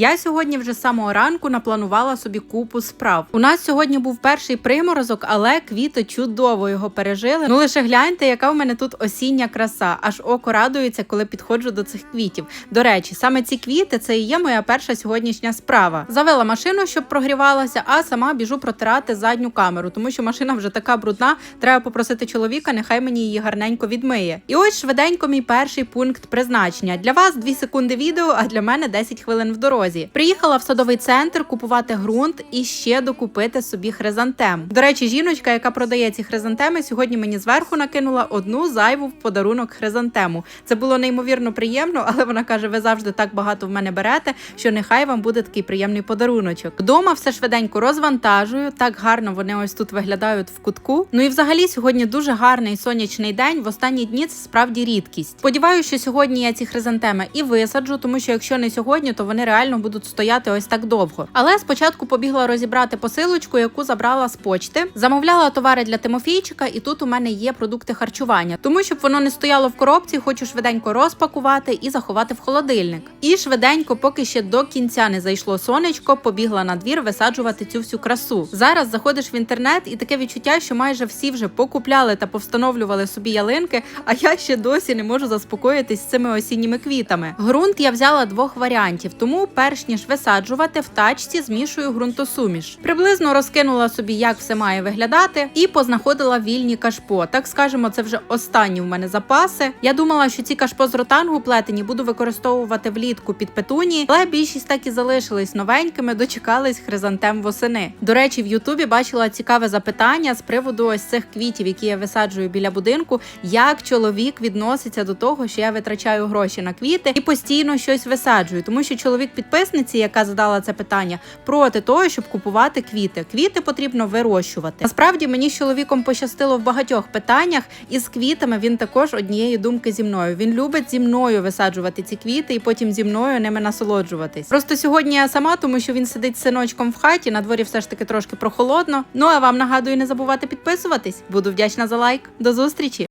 Я сьогодні вже з самого ранку напланувала собі купу справ. У нас сьогодні був перший приморозок, але квіти чудово його пережили. Ну лише гляньте, яка в мене тут осіння краса. Аж око радується, коли підходжу до цих квітів. До речі, саме ці квіти це і є моя перша сьогоднішня справа. Завела машину, щоб прогрівалася, а сама біжу протирати задню камеру, тому що машина вже така брудна. Треба попросити чоловіка, нехай мені її гарненько відмиє. І ось швиденько мій перший пункт призначення. Для вас 2 секунди відео, а для мене 10 хвилин в дорозі. Приїхала в садовий центр купувати ґрунт і ще докупити собі хризантем. До речі, жіночка, яка продає ці хризантеми, сьогодні мені зверху накинула одну зайву в подарунок хризантему. Це було неймовірно приємно, але вона каже: ви завжди так багато в мене берете, що нехай вам буде такий приємний подаруночок. Вдома все швиденько розвантажую. Так гарно вони ось тут виглядають в кутку. Ну і взагалі сьогодні дуже гарний сонячний день. В останні дні це справді рідкість. Сподіваюся, що сьогодні я ці хризантеми і висаджу, тому що якщо не сьогодні, то вони реально будуть стояти ось так довго. Але спочатку побігла розібрати посилочку, яку забрала з почти. Замовляла товари для Тимофійчика, і тут у мене є продукти харчування. Тому щоб воно не стояло в коробці, хочу швиденько розпакувати і заховати в холодильник. І швиденько, поки ще до кінця не зайшло сонечко, побігла на двір висаджувати цю всю красу. Зараз заходиш в інтернет, і таке відчуття, що майже всі вже покупляли та повстановлювали собі ялинки, а я ще досі не можу заспокоїтись з цими осінніми квітами. Ґрунт я взяла двох варіантів, тому перш ніж висаджувати в тачці, змішую ґрунтосуміш. Приблизно розкинула собі, як все має виглядати, і познаходила вільні кашпо. Так скажемо, це вже останні в мене запаси. Я думала, що ці кашпо з ротангу плетені буду використовувати влітку під петуні, але більшість так і залишились новенькими, дочекались хризантем восени. До речі, в Ютубі бачила цікаве запитання з приводу ось цих квітів, які я висаджую біля будинку. Як чоловік відноситься до того, що я витрачаю гроші на квіти і постійно щось висаджую, тому що чоловік підписниці, яка задала це питання, проти того, щоб купувати квіти. Квіти потрібно вирощувати. Насправді мені з чоловіком пощастило в багатьох питаннях, і з квітами він також однієї думки зі мною. Він любить зі мною висаджувати ці квіти і потім зі мною ними насолоджуватись. Просто сьогодні я сама, тому що він сидить з синочком в хаті. На дворі все ж таки трошки прохолодно. Ну а вам нагадую не забувати підписуватись. Буду вдячна за лайк. До зустрічі!